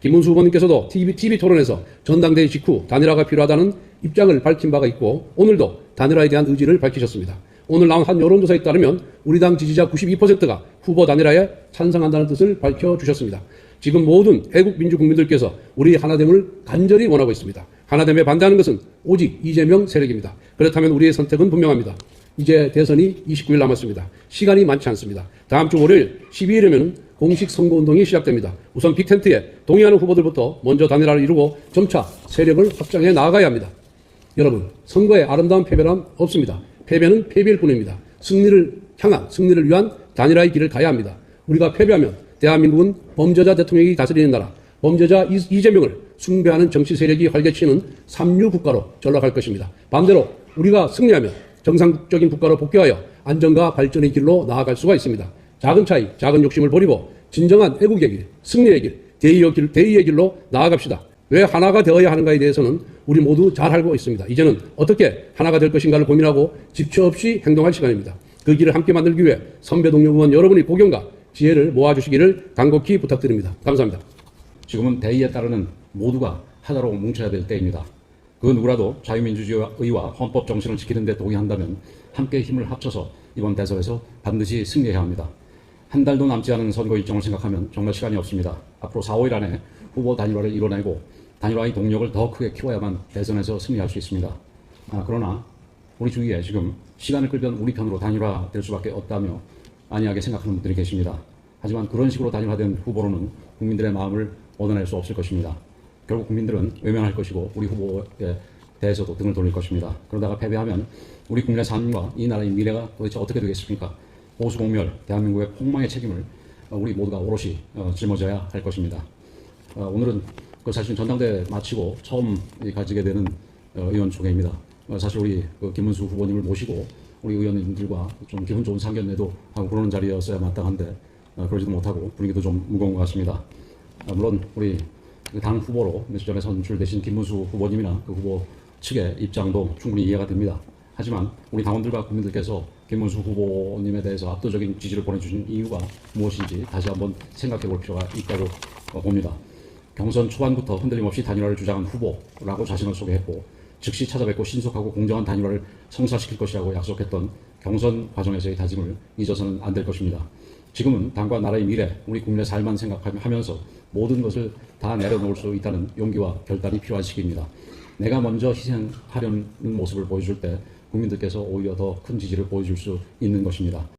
김문수 후보님께서도 TV, TV 토론에서 전당대회 직후 단일화가 필요하다는 입장을 밝힌 바가 있고 오늘도 단일화에 대한 의지를 밝히셨습니다. 오늘 나온 한 여론조사에 따르면 우리 당 지지자 92%가 후보 단일화에 찬성한다는 뜻을 밝혀주셨습니다. 지금 모든 애국 민주 국민들께서 우리 하나됨을 간절히 원하고 있습니다. 하나됨에 반대하는 것은 오직 이재명 세력입니다. 그렇다면 우리의 선택은 분명합니다. 이제 대선이 29일 남았습니다. 시간이 많지 않습니다. 다음 주 월요일 12일이면 공식 선거운동이 시작됩니다. 우선 빅텐트에 동의하는 후보들부터 먼저 단일화를 이루고 점차 세력을 확장해 나아가야 합니다. 여러분, 선거에 아름다운 패배란 없습니다. 패배는 패배일 뿐입니다. 승리를 향한, 승리를 위한 단일화의 길을 가야 합니다. 우리가 패배하면 대한민국은 범죄자 대통령이 다스리는 나라, 범죄자 이- 이재명을 숭배하는 정치 세력이 활개치는 삼류 국가로 전락할 것입니다. 반대로 우리가 승리하면 정상적인 국가로 복귀하여 안정과 발전의 길로 나아갈 수가 있습니다. 작은 차이, 작은 욕심을 버리고 진정한 애국의 길, 승리의 길, 대의의 길, 대의의 길로 나아갑시다. 왜 하나가 되어야 하는가에 대해서는 우리 모두 잘 알고 있습니다. 이제는 어떻게 하나가 될 것인가를 고민하고 집처 없이 행동할 시간입니다. 그 길을 함께 만들기 위해 선배 동료 의원 여러분의 고견과 지혜를 모아주시기를 간곡히 부탁드립니다. 감사합니다. 지금은 대의에 따르는 모두가 하나로 뭉쳐야 될 때입니다. 그 누구라도 자유민주주의와 헌법 정신을 지키는 데 동의한다면 함께 힘을 합쳐서 이번 대선에서 반드시 승리해야 합니다. 한 달도 남지 않은 선거 일정을 생각하면 정말 시간이 없습니다. 앞으로 4, 5일 안에 후보 단일화를 이뤄내고 단일화의 동력을 더 크게 키워야만 대선에서 승리할 수 있습니다. 아, 그러나 우리 주위에 지금 시간을 끌면 우리 편으로 단일화될 수밖에 없다며 안이하게 생각하는 분들이 계십니다. 하지만 그런 식으로 단일화된 후보로는 국민들의 마음을 얻어낼 수 없을 것입니다. 결국 국민들은 외면할 것이고 우리 후보에 대해서도 등을 돌릴 것입니다. 그러다가 패배하면 우리 국민의 삶과 이 나라의 미래가 도대체 어떻게 되겠습니까? 보수공멸, 대한민국의 폭망의 책임을 어, 우리 모두가 오롯이 어, 짊어져야 할 것입니다. 어, 오늘은 그 사실 전당대 마치고 처음 이 가지게 되는 어, 의원 총회입니다. 어, 사실 우리 그 김문수 후보님을 모시고 우리 의원님들과 좀 기분 좋은 상견례도 하고 그러는 자리였어야 마땅한데 어, 그러지도 못하고 분위기도 좀 무거운 것 같습니다. 어, 물론 우리 그당 후보로 며칠 전에 선출되신 김문수 후보님이나 그 후보 측의 입장도 충분히 이해가 됩니다. 하지만 우리 당원들과 국민들께서 김문수 후보님에 대해서 압도적인 지지를 보내주신 이유가 무엇인지 다시 한번 생각해 볼 필요가 있다고 어, 봅니다. 경선 초반부터 흔들림 없이 단일화를 주장한 후보라고 자신을 소개했고 즉시 찾아뵙고 신속하고 공정한 단일화를 성사시킬 것이라고 약속했던 경선 과정에서의 다짐을 잊어서는 안 될 것입니다. 지금은 당과 나라의 미래, 우리 국민의 삶만 생각하면서 모든 것을 다 내려놓을 수 있다는 용기와 결단이 필요한 시기입니다. 내가 먼저 희생하려는 모습을 보여줄 때 국민들께서 오히려 더 큰 지지를 보여줄 수 있는 것입니다.